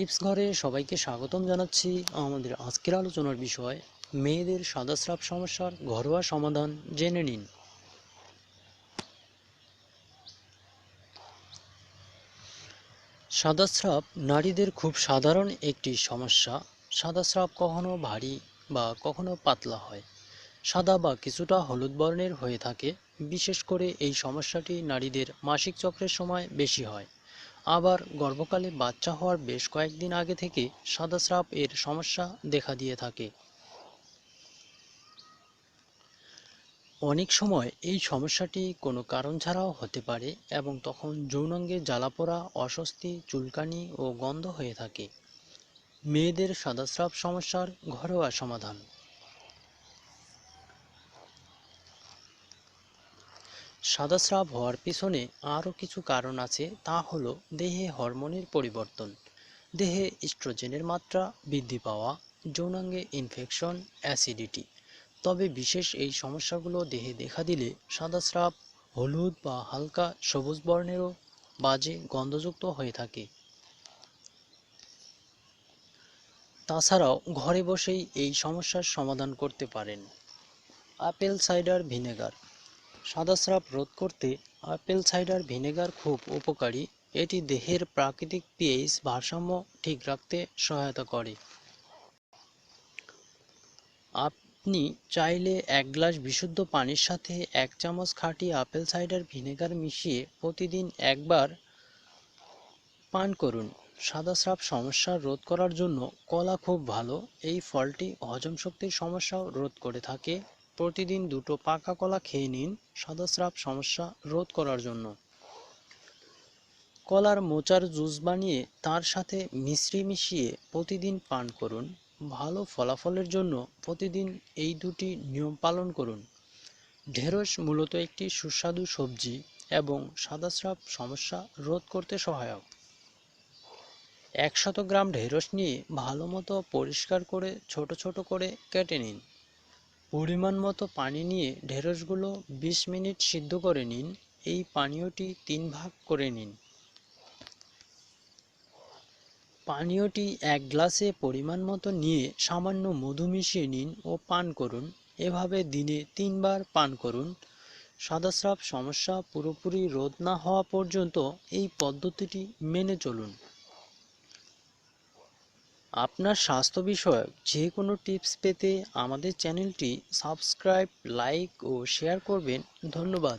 Tips ঘরে সবাইকে স্বাগতম জানাচ্ছি। আমাদের আজকের আলোচনার বিষয়, মেয়েদের সাদাস্রাব সমস্যার ঘরোয়া সমাধান জেনে নিন। সাদাস্রাব নারীদের খুব সাধারণ একটি সমস্যা। সাদাস্রাব কখনো ভারী বা কখনো পাতলা হয়। সাদা বা কিছুটা হলুদ বর্ণের হয়ে থাকে। বিশেষ করে এই সমস্যাটি নারীদের মাসিক চক্রের সময় বেশি হয়। আবার গর্ভকালে বাচ্চা হওয়ার বেশ কয়েকদিন আগে থেকে সাদাস্রাব এর সমস্যা দেখা দিয়ে থাকে। অনেক সময় এই সমস্যাটি কোনো কারণ ছাড়াও হতে পারে এবং তখন যৌনাঙ্গে জ্বালাপোড়া, অস্বস্তি, চুলকানি ও গন্ধ হয়ে থাকে। মেয়েদের সাদাস্রাব সমস্যার ঘরোয়া সমাধান। সাদাস্রাব হওয়ার পিছনে আরও কিছু কারণ আছে, তা হলো দেহে হরমোনের পরিবর্তন। দেহে ইস্ট্রোজেনের মাত্রা বৃদ্ধি পাওয়া, যৌনাঙ্গে ইনফেকশন, অ্যাসিডিটি। তবে বিশেষ এই সমস্যাগুলো দেহে দেখা দিলে সাদাস্রাব হলুদ বা হালকা সবুজ বর্ণেরও বাজে গন্ধযুক্ত হয়ে থাকে। তাছাড়াও ঘরে বসেই এই সমস্যার সমাধান করতে পারেন। Apple cider vinegar. সাদাস্রাব রোধ করতে আপেল সাইডার ভিনেগার খুব উপকারী। এটি দেহের প্রাকৃতিক পিএইচ ভারসাম্য ঠিক রাখতে সহায়তা করে। আপনি চাইলে এক গ্লাস বিশুদ্ধ পানির সাথে এক চামচ খাঁটি আপেল সাইডার ভিনেগার মিশিয়ে প্রতিদিন একবার পান করুন। সাদাস্রাব সমস্যা রোধ করার জন্য কলা খুব ভালো। এই ফলটি হজম শক্তির সমস্যাও রোধ করে থাকে। প্রতিদিন দুটো পাকা কলা খেয়ে নিন সাদাস্রাব সমস্যা রোধ করার জন্য। কলার মোচার জুস বানিয়ে তার সাথে মিশ্রি মিশিয়ে প্রতিদিন পান করুন। ভালো ফলাফলের জন্য প্রতিদিন এই দুটি নিয়ম পালন করুন। ঢেঁড়স মূলত একটি সুস্বাদু সবজি এবং সাদাস্রাব সমস্যা রোধ করতে সহায়ক। একশত গ্রাম ঢেঁড়স নিয়ে ভালো মতো পরিষ্কার করে ছোট ছোট করে কেটে নিন। পরিমাণ মতো পানি নিয়ে ঢেঁড়সগুলো বিশ মিনিট সিদ্ধ করে নিন। এই পানীয়টি তিন ভাগ করে নিন। পানীয়টি এক গ্লাসে পরিমাণ মতো নিয়ে সামান্য মধু মিশিয়ে নিন ও পান করুন। এভাবে দিনে তিনবার পান করুন। সাদাস্রাব সমস্যা পুরোপুরি রোধ না হওয়া পর্যন্ত এই পদ্ধতিটি মেনে চলুন। আপনার স্বাস্থ্য বিষয়ক যে কোনো টিপস পেতে আমাদের চ্যানেলটি সাবস্ক্রাইব, লাইক ও শেয়ার করবেন। ধন্যবাদ।